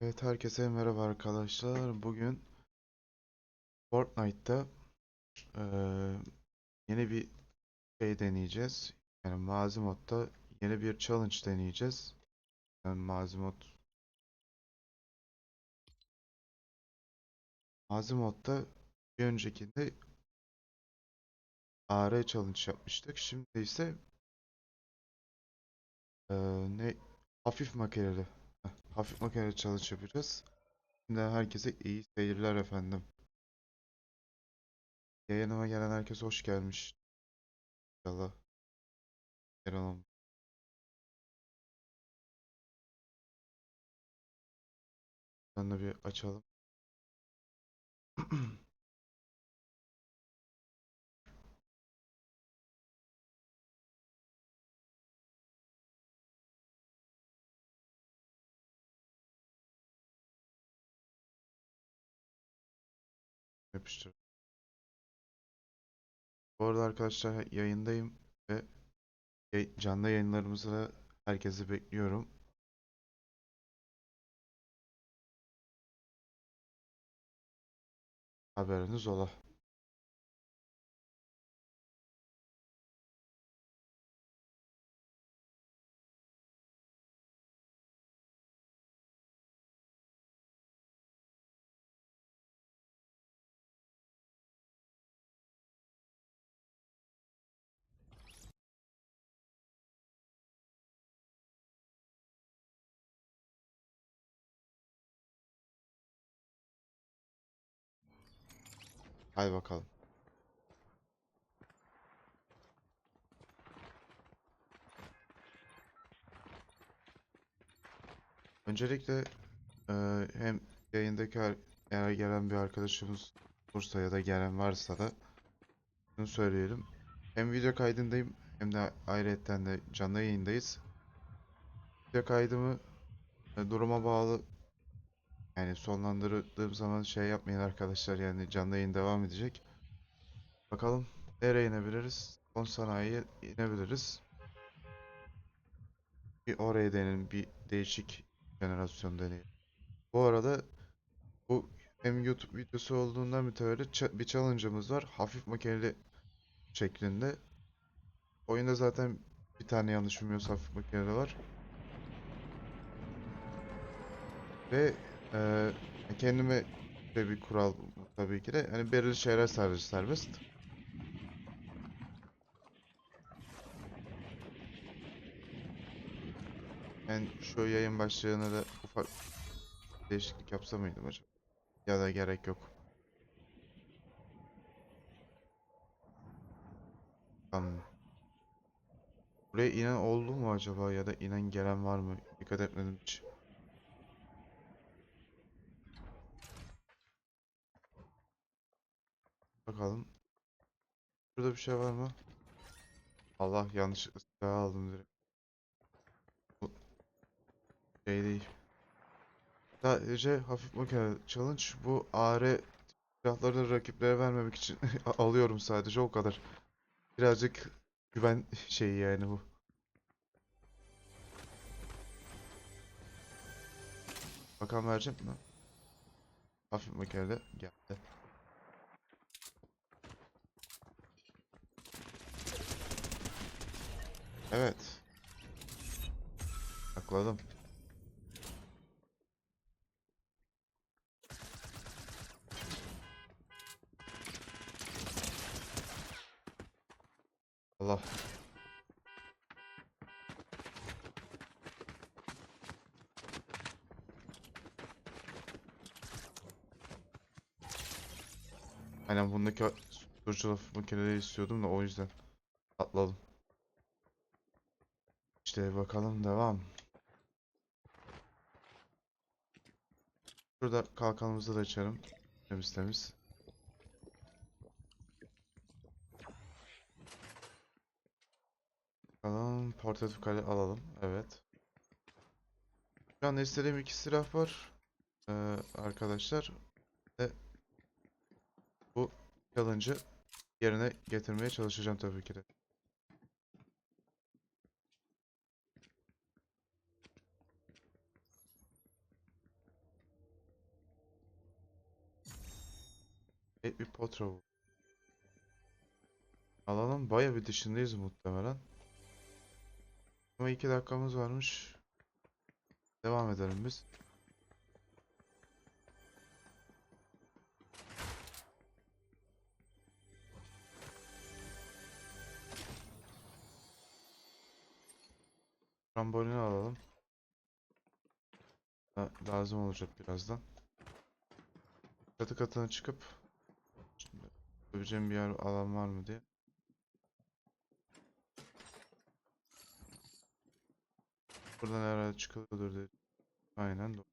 Evet herkese merhaba arkadaşlar. Bugün Fortnite'ta eee, yeni bir şey deneyeceğiz. Yani mazi modda yeni bir challenge deneyeceğiz. Yani mazi mod mazi modda bir öncekinde AR challenge yapmıştık. Şimdi ise eee, ne hafif makineli hafif makineli challenge yapacağız. Şimdi herkese iyi seyirler efendim. Yayınıma gelen herkes hoş gelmiş. İnşallah. Yer alalım. Buradan da bir açalım. Yapıştır. Bu arada arkadaşlar yayındayım ve canlı yayınlarımızı herkesi bekliyorum. Haberiniz ola. Hadi bakalım. Öncelikle eee, hem yayındaki eğer gelen bir arkadaşımız olursa ya da gelen varsa da bunu söyleyelim. Hem video kaydındayım hem de ayrıyetten de canlı yayındayız. Video kaydımı e, duruma bağlı yani sonlandırdığım zaman şey yapmayın arkadaşlar yani canlı yayın devam edecek. Bakalım nereye inebiliriz? Son sanayiye inebiliriz. Bir oraya deneyelim, bir değişik jenerasyon deneyelim. Bu arada bu hem YouTube videosu olduğundan mütevellit bir challenge'ımız var. Hafif makineli şeklinde. Oyunda zaten bir tane yanlış bilmiyorsam hafif makineli var. Ve eee, kendime de bir kural tabii ki de hani belirli şeyler sadece serbest. Ben şu yayın başlığına da ufak değişiklik yapsa mıydım acaba? Ya da gerek yok. Tamam. Buraya inen oldu mu acaba ya da inen gelen var mı? Dikkat etmedim hiç. Bakalım. Burada bir şey var mı? Allah yanlışlıkla silah aldım direkt. Bu şey değil. Sadece hafif makine challenge. Bu AR silahları rakiplere vermemek için alıyorum sadece o kadar. Birazcık güven şeyi yani bu. Bakalım verecek mi? Hafif makinede geldi. Evet. Sakladım. Allah. Aynen bundaki susturucu hafif makineleri istiyordum da o yüzden atladım. İşte bakalım devam. Şurada kalkanımızı da açarım. Temiz temiz. Bakalım portatif kale alalım. Evet. Şu an istediğim iki silah var. Ee, arkadaşlar. Ve bu challenge'ı yerine getirmeye çalışacağım tabii ki de. Evet bir potra bu. Alanın baya bir dışındayız muhtemelen. Ama iki dakikamız varmış. Devam edelim biz. Trambolini alalım. La- lazım olacak birazdan. Çatı katına çıkıp döveceğim bir yer alan var mı diye. Buradan herhalde çıkılıyordur diye. Aynen doğru.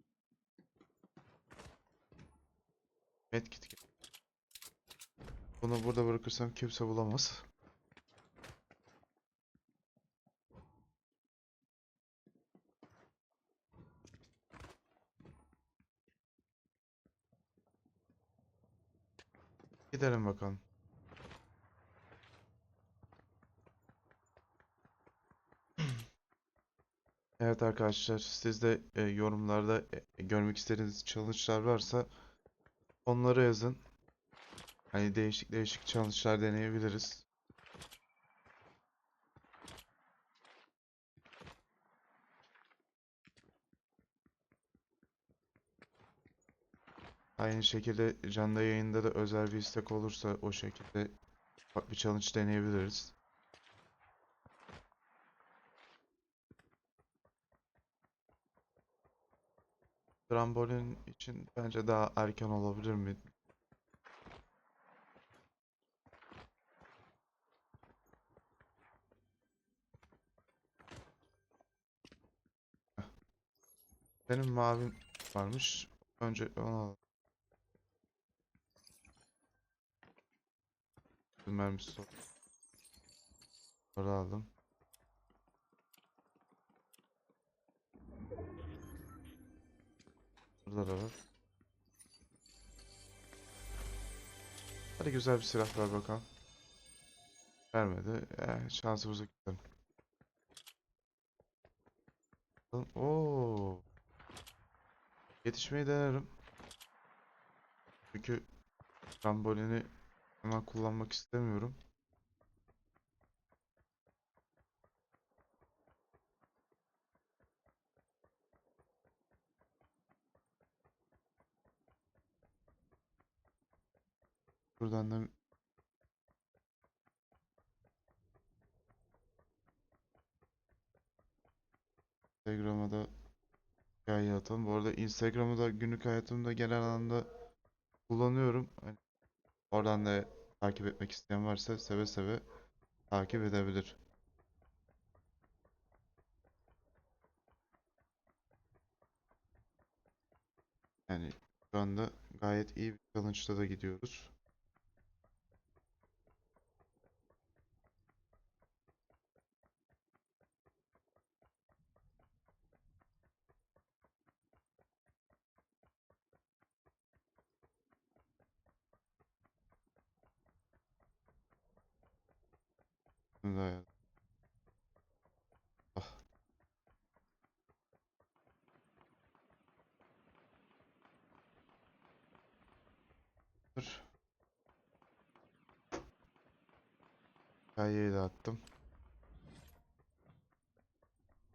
Medkit. Bunu burada bırakırsam kimse bulamaz. Gidelim bakalım. Evet arkadaşlar, siz de e, yorumlarda e, görmek istediğiniz challenge'lar varsa onları yazın. Hani değişik değişik challenge'lar deneyebiliriz. Aynı şekilde canlı yayında da özel bir istek olursa o şekilde bir challenge deneyebiliriz. Trambolin için bence daha erken olabilir mi? Benim mavim varmış. Önce onu alalım. Mermisi sol. Para aldım. Burada da var. Hadi güzel bir silah ver bakalım. Vermedi. Eh, şansımıza gidelim. Oo. Yetişmeyi denerim. Çünkü trambolini hemen kullanmak istemiyorum. Buradan da Instagram'a da hikaye atalım. Bu arada Instagram'ı da günlük hayatımda genel anlamda kullanıyorum. Hani oradan da takip etmek isteyen varsa seve seve takip edebilir. Yani şu anda gayet iyi bir challenge'da da gidiyoruz. Ayarladım. Ah. Dur. Hikayeyi de attım.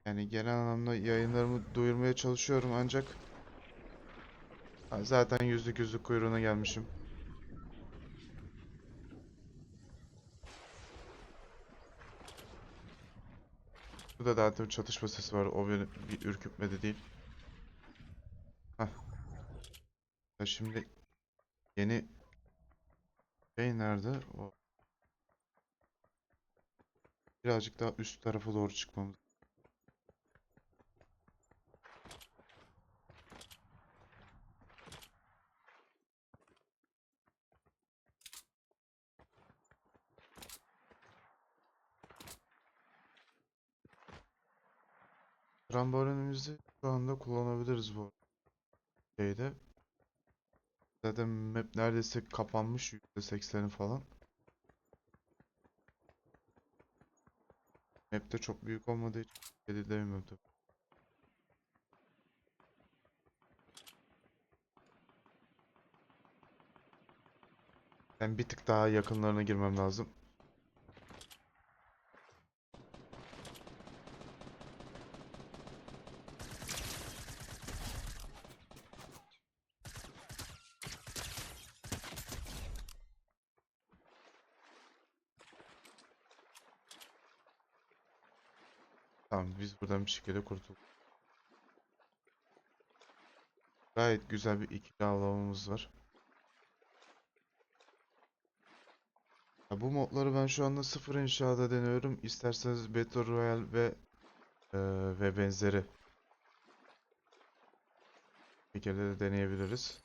Yani genel anlamda yayınlarımı duyurmaya çalışıyorum ancak zaten yüzlük yüzlük kuyruğuna gelmişim. Burada zaten çatışma sesi var. O beni bir ürkütmedi değil. Hah. Ya şimdi yeni şey nerede? O birazcık daha üst tarafa doğru çıkmamız. Trambolinimizi şu anda kullanabiliriz bu şeyde. Zaten map neredeyse kapanmış %80'i falan. Map de çok büyük olmadığı için belli demiyorum tabii. Ben bir tık daha yakınlarına girmem lazım. Tamam biz buradan bir şekilde kurtulduk. Gayet güzel bir ikili avlamamız var. Ya bu modları ben şu anda sıfır inşaada deniyorum. İsterseniz Battle Royale ve eee, ve benzeri şekilde de deneyebiliriz.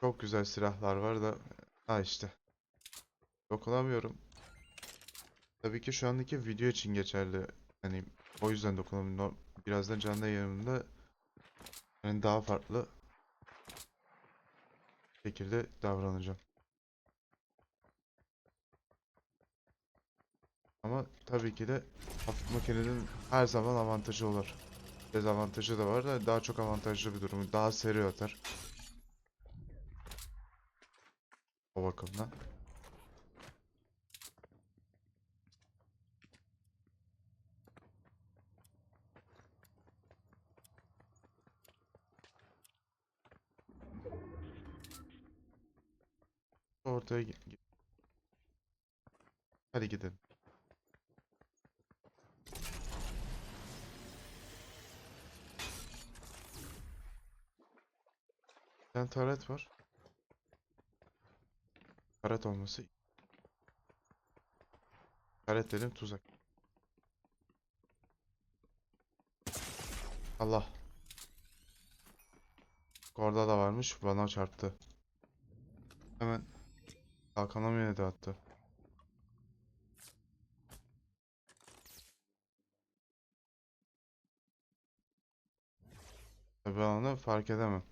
Çok güzel silahlar var da ha işte dokunamıyorum. Tabii ki şu andaki video için geçerli. Hani o yüzden dokunamıyorum. Birazdan canlı yayınımda yani daha farklı şekilde davranacağım. Ama tabii ki de hafif makinenin her zaman avantajı olur. Dezavantajı da var da daha çok avantajlı bir durum. Daha seri atar. O bakımdan. Ortaya Hadi gidelim. Bir taret var. Taret olması. Taret dedim tuzak. Allah. Orada da varmış. Bana çarptı. Hemen kalkanım yine de attı. Ben onu fark edemem.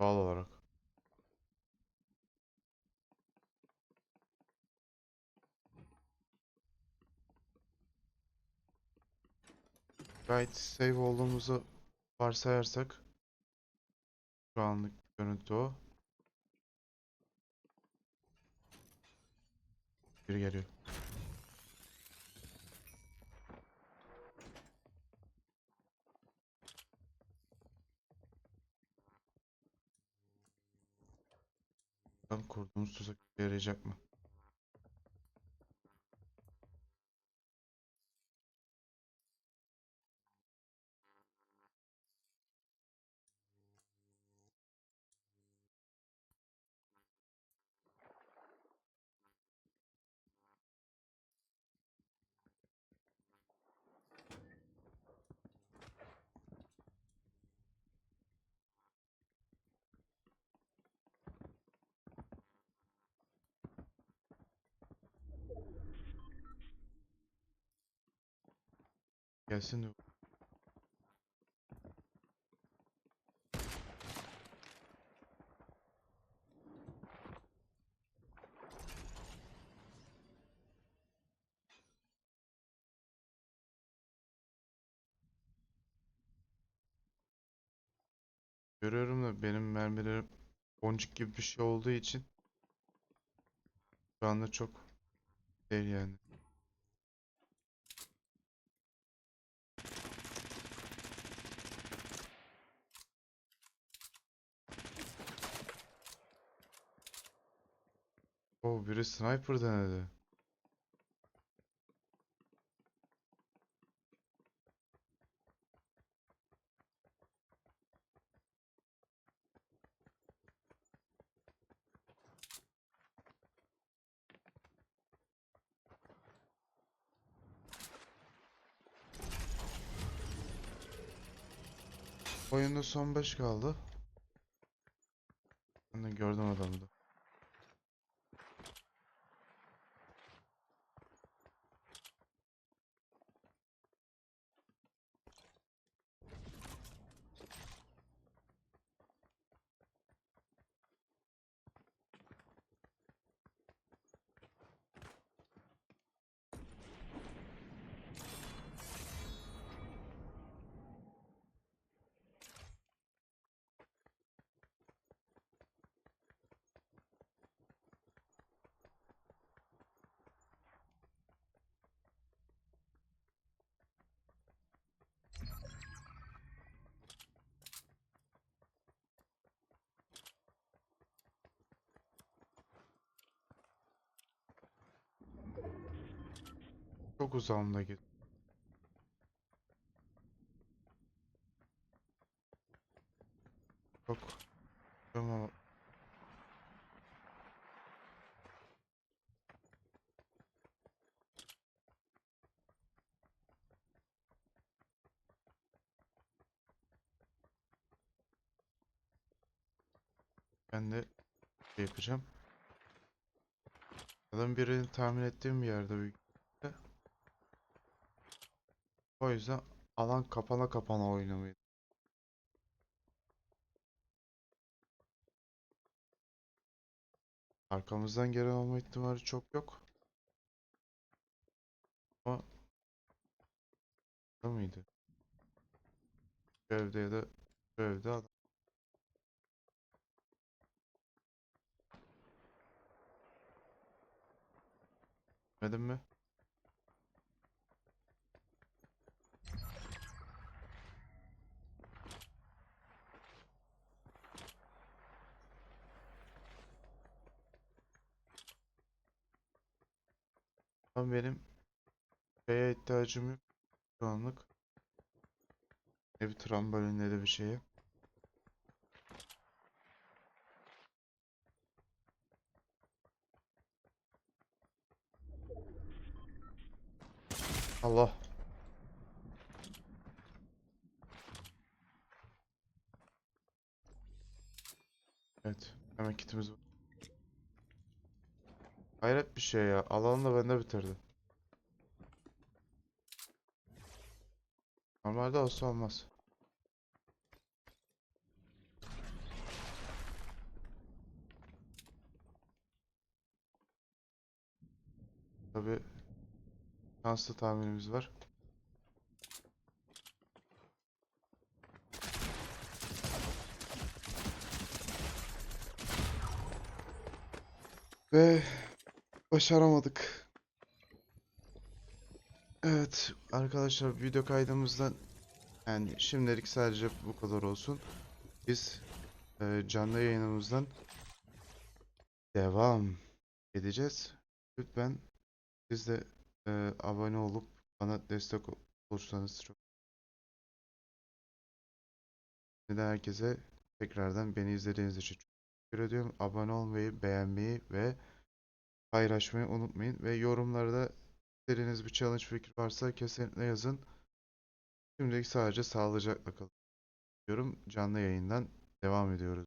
Doğal olarak. Gayet save olduğumuzu varsayarsak şu anlık görüntü o. Biri geliyor. Bakalım kurduğumuz tuzak yarayacak mı? Gelsin de Görüyorum da benim mermilerim boncuk gibi bir şey olduğu için şu anda çok değil yani. O biri sniper denedi. Oyunda son 5 kaldı. Çok uzağımda git. Çok. Ama ben de şey yapacağım. Adam birini tahmin ettiğim bir yerde büyük. O yüzden alan kapana kapana oynamayı. Arkamızdan gelen olma ihtimali çok yok. Ama Burada mıydı? Şu evde ya da şu evde adam. Görmedin mi? Ama benim şeye ihtiyacım yok şu anlık. Ne bir trambolin ne de bir şeye. Allah. Evet. Hemen kitimiz var. Hayret bir şey ya. Alanı da bende bitirdi. Normalde olsa olmaz. Tabii şanslı tahminimiz var. Ve başaramadık. Evet arkadaşlar video kaydımızdan yani şimdilik sadece bu kadar olsun. Biz e, canlı yayınımızdan devam edeceğiz. Lütfen siz de e, abone olup bana destek ol- olursanız çok Neden herkese tekrardan beni izlediğiniz için çok teşekkür ediyorum. Abone olmayı, beğenmeyi ve paylaşmayı unutmayın. Ve yorumlarda istediğiniz bir challenge fikri varsa kesinlikle yazın. Şimdilik sadece sağlıcakla kalın diyorum. Canlı yayından devam ediyoruz.